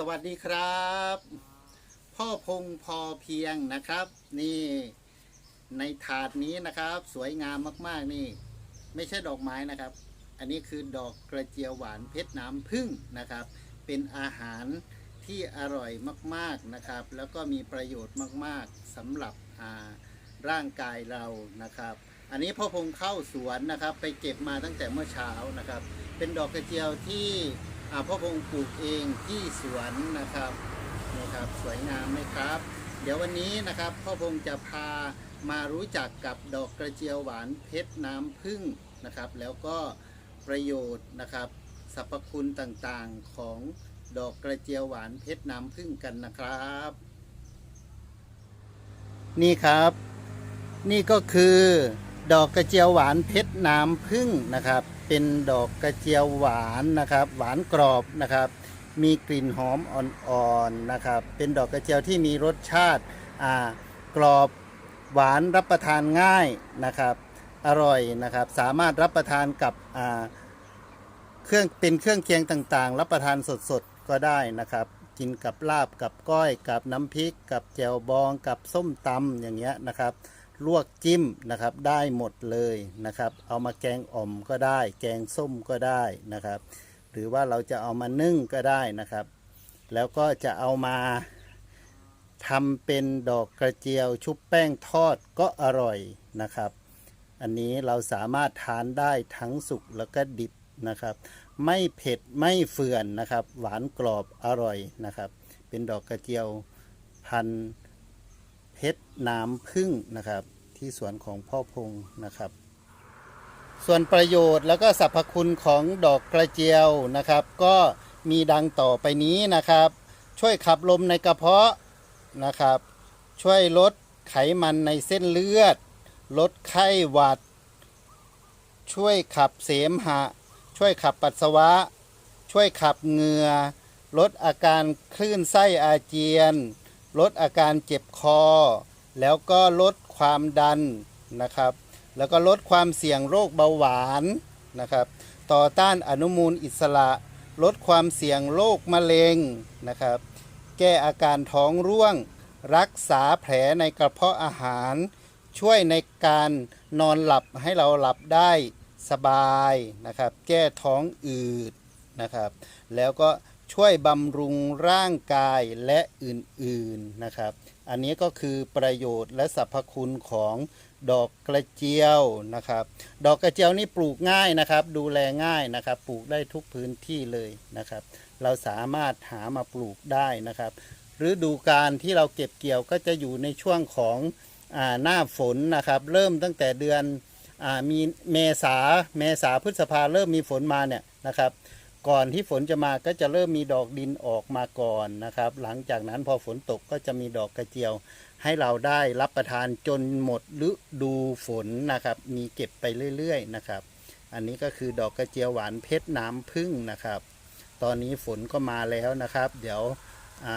สวัสดีครับ พ่อพงพอเพียงนะครับ นี่ในถาดนี้นะครับ สวยงามมากๆนี่ ไม่ใช่ดอกไม้นะครับ อันนี้คือดอกกระเจียวหวานเพชรน้ำผึ้งนะครับ เป็นอาหารที่อร่อยมากๆนะครับ แล้วก็มีประโยชน์มากๆสำหรับร่างกายเรานะครับ อันนี้พ่อพงเข้าสวนนะครับ ไปเก็บมาตั้งแต่เมื่อเช้านะครับ เป็นดอกกระเจียวที่ พ่อพงปลูกเองที่สวนนะครับนี่ครับ สวยงามไหมครับ เดี๋ยววันนี้นะครับพ่อพงจะพามารู้จักกับดอกกระเจียวหวานเพชรน้ำผึ้งนะครับ แล้วก็ประโยชน์นะครับสรรพคุณต่างๆของดอกกระเจียวหวานเพชรน้ำผึ้งกันนะครับ นี่ครับ นี่ก็คือ ดอกกระเจียวหวานเพชรน้ำผึ้งนะครับ เป็นดอกกระเจียวหวานนะครับ หวานกรอบนะครับ มีกลิ่นหอมอ่อนๆนะครับ เป็นดอกกระเจียวที่มีรสชาติอ่ากรอบหวานรับประทานง่ายนะครับ อร่อยนะครับ สามารถรับประทานกับอ่าเครื่องเป็นเครื่องเคียงต่างๆ รับประทานสดๆก็ได้นะครับ กินกับลาบกับก้อยกับน้ำพริก กับแจ่วบองกับส้มตำอย่างเงี้ยนะครับ ลวกจิ้มนะครับได้หมดเลยนะครับ เอามาแกงอ่อมก็ได้ แกงส้มก็ได้นะครับ หรือว่าเราจะเอามานึ่งก็ได้นะครับ แล้วก็จะเอามาทำเป็นดอกกระเจียวชุบแป้งทอดก็อร่อยนะครับ อันนี้เราสามารถทานได้ทั้งสุกแล้วก็ดิบนะครับ ไม่เผ็ดไม่เฟื่อนนะครับ หวานกรอบอร่อยนะครับ เป็นดอกกระเจียวพันธุ์ เพชรน้ำพึ่งนะครับ ที่สวนของพ่อพงนะครับ ส่วนประโยชน์แล้วก็สรรพคุณของดอกกระเจียวนะครับ ก็มีดังต่อไปนี้นะครับ ช่วยขับลมในกระเพาะนะครับ ช่วยลดไขมันในเส้นเลือด ลดไข้หวัด ช่วยขับเสมหะ ช่วยขับปัสสาวะ ช่วยขับเหงื่อ ลดอาการคลื่นไส้อาเจียน ลดอาการเจ็บคอ แล้วก็ลดความดันนะครับ แล้วก็ลดความเสี่ยงโรคเบาหวานนะครับ ต่อต้านอนุมูลอิสระ ลดความเสี่ยงโรคมะเร็งนะครับ แก้อาการท้องร่วง รักษาแผลในกระเพาะอาหาร ช่วยในการนอนหลับให้เราหลับได้สบายนะครับ แก้ท้องอืดนะครับ แล้วก็ ช่วยบำรุงร่างกายและอื่นๆนะครับ อันนี้ก็คือประโยชน์และสรรพคุณของดอกกระเจียวนะครับ ดอกกระเจียวนี่ปลูกง่ายนะครับ ดูแลง่ายนะครับ ปลูกได้ทุกพื้นที่เลยนะครับ เราสามารถหามาปลูกได้นะครับฤดูการที่เราเก็บเกี่ยวก็จะอยู่ในช่วงของอหน้าฝนนะครับ เริ่มตั้งแต่เดือนอมีเมษาเมษาพฤษภาเริ่มมีฝนมาเนี่ยนะครับ ก่อนที่ฝนจะมาก็จะเริ่มมีดอกดินออกมาก่อนนะครับ หลังจากนั้นพอฝนตกก็จะมีดอกกระเจียว ให้เราได้รับประทานจนหมดฤดูฝนนะครับ มีเก็บไปเรื่อยๆนะครับ อันนี้ก็คือดอกกระเจียวหวานเพชรน้ำผึ้งนะครับ ตอนนี้ฝนก็มาแล้วนะครับ เดี๋ยวอ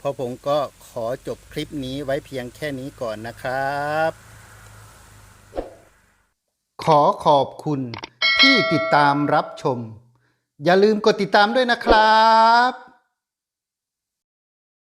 พ่อผมก็ขอจบคลิปนี้ไว้เพียงแค่นี้ก่อนนะครับ ขอขอบคุณที่ติดตามรับชม อย่าลืมกดติดตามด้วยนะครับ